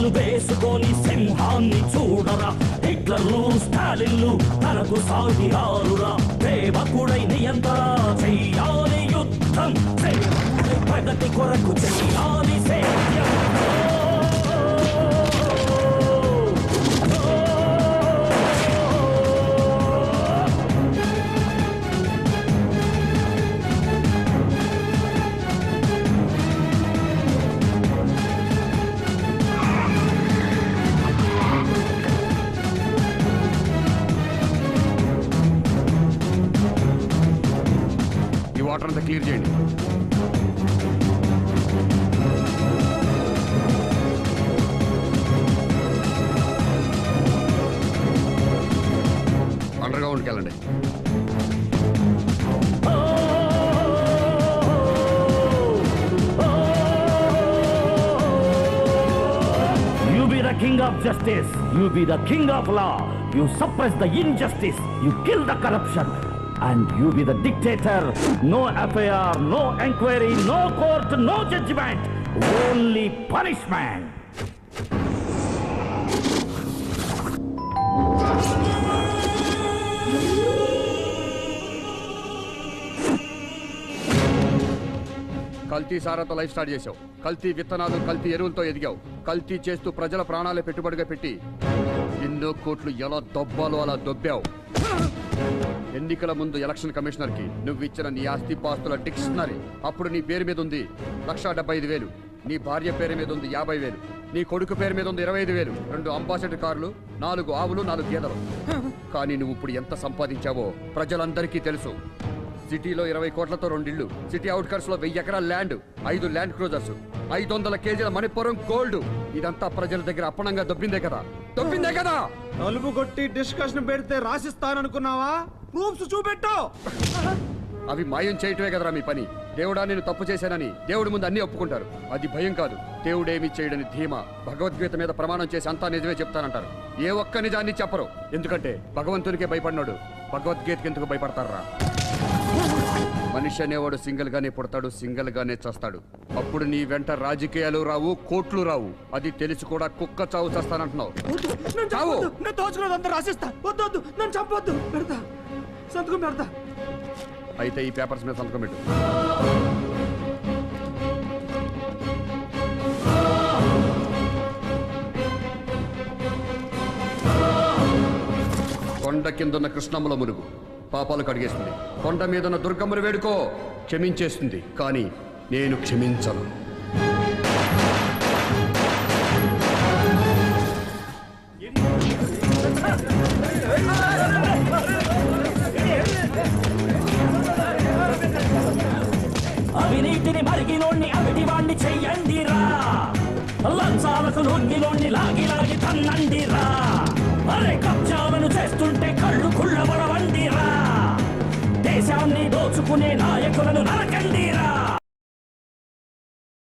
వేసుకొని సింహాన్ని చూడరా. హిట్లర్లు స్టాలిన్లు తనకు సాగిరారురా. దేవకుడై నియంత్ర చెయ్యాలి యుద్ధం. ప్రగతి కొరకు చెయ్యాలి వాటర్ అంతా క్లియర్ చేయండి అండర్ గ్రౌండ్కి వెళ్ళండి You be the king of justice. You be the king of law. You suppress the injustice. You kill the corruption. And you be the dictator. No FIR, no enquiry no court, no judgment. Only punishment. కల్తీ సారాతో life start చేసావు కల్తీ విత్తనాలు కల్తీ ఎరువులతో ఎదిగావు కల్తీ చేస్తూ ప్రజల ప్రాణాలే పెట్టుబడిగా పెట్టి ఎన్నో కోట్లు ఎలా దొబ్బాలో అలా దొబ్బావు ఎన్నికల ముందు ఎలక్షన్ కమిషనర్కి నువ్వు ఇచ్చిన నీ ఆస్తి పాస్తుల డిక్షనరీ అప్పుడు నీ పేరు మీద ఉంది లక్ష డెబ్బై ఐదు వేలు. నీ భార్య పేరు మీద ఉంది యాభై వేలు. నీ కొడుకు పేరు మీద ఉంది ఇరవై ఐదు వేలు. రెండు అంబాసిడర్ కార్లు నాలుగు ఆవులు నాలుగు గేదెలు. కానీ నువ్వు ఇప్పుడు ఎంత సంపాదించావో ప్రజలందరికీ తెలుసు. సిటీలో ఇరవై కోట్లతో రెండిళ్ళు. సిటీ అవుట్కట్స్లో వెయ్యి ఎకరాల ల్యాండ్ ఐదు ల్యాండ్ క్రూజర్స్. ఐదు వందల కేజీల మణిపురం గోల్డ్. ఇదంతా ప్రజల దగ్గర అప్పనంగా దొబ్బిందే కదా. దొబ్బిందే కదా! తలుపు కొట్టి డిస్కషన్ పెడితే రాసిస్తాననుకున్నావా? ప్రూఫ్స్ చూపెట్టు! అవి మాయం చేయటమే కదరా మీ పని. దేవుడా నేను తప్పు చేశానని దేవుడి ముందు అన్ని ఒప్పుకుంటారు. అది భయం కాదు. దేవుడేమి చేయడని ధీమా భగవద్గీత మీద ప్రమాణం చేసి అంతా నిజమే చెప్తానంటారు. ఏ ఒక్క నిజాన్ని చెప్పరు. ఎందుకంటే భగవంతునికే భయపడినాడు భగవద్గీతకి ఎందుకు భయపడతారా? మనిషి అనేవాడు సింగిల్ గానే పుడతాడు సింగిల్ గానే చస్తాడు. అప్పుడు నీ వెంట రాజకీయాలు రావు కోట్లు రావు. అది తెలిసి కూడా కుక్క చావు చస్తానంటున్నావు. చావు! నేను దోచుకున్నదంతా రాసిస్తా. వద్దు వద్దు నన్ను చంపొద్దు. పెడతా. సంతకం పెడతా. అయితే ఈ పేపర్స్ మీద సంతకం పెట్టు. కొండ కిందున్న కృష్ణమ్మల మురుగు పాపాలు కడిగేస్తుంది. కొండ మీదన్న దుర్గమ్మను వేడుకో క్షమించేస్తుంది. కానీ నేను క్షమించను. అవినీతిని మరిగినోణ్ణి అవిటివాణ్ణి చెయ్యండిరా. లంచాలకు లొంగినోణ్ణి లాగి లాగి తన్నండిరా. అరే కుళ్ళబడవండిరా నాయకులను నరకండి.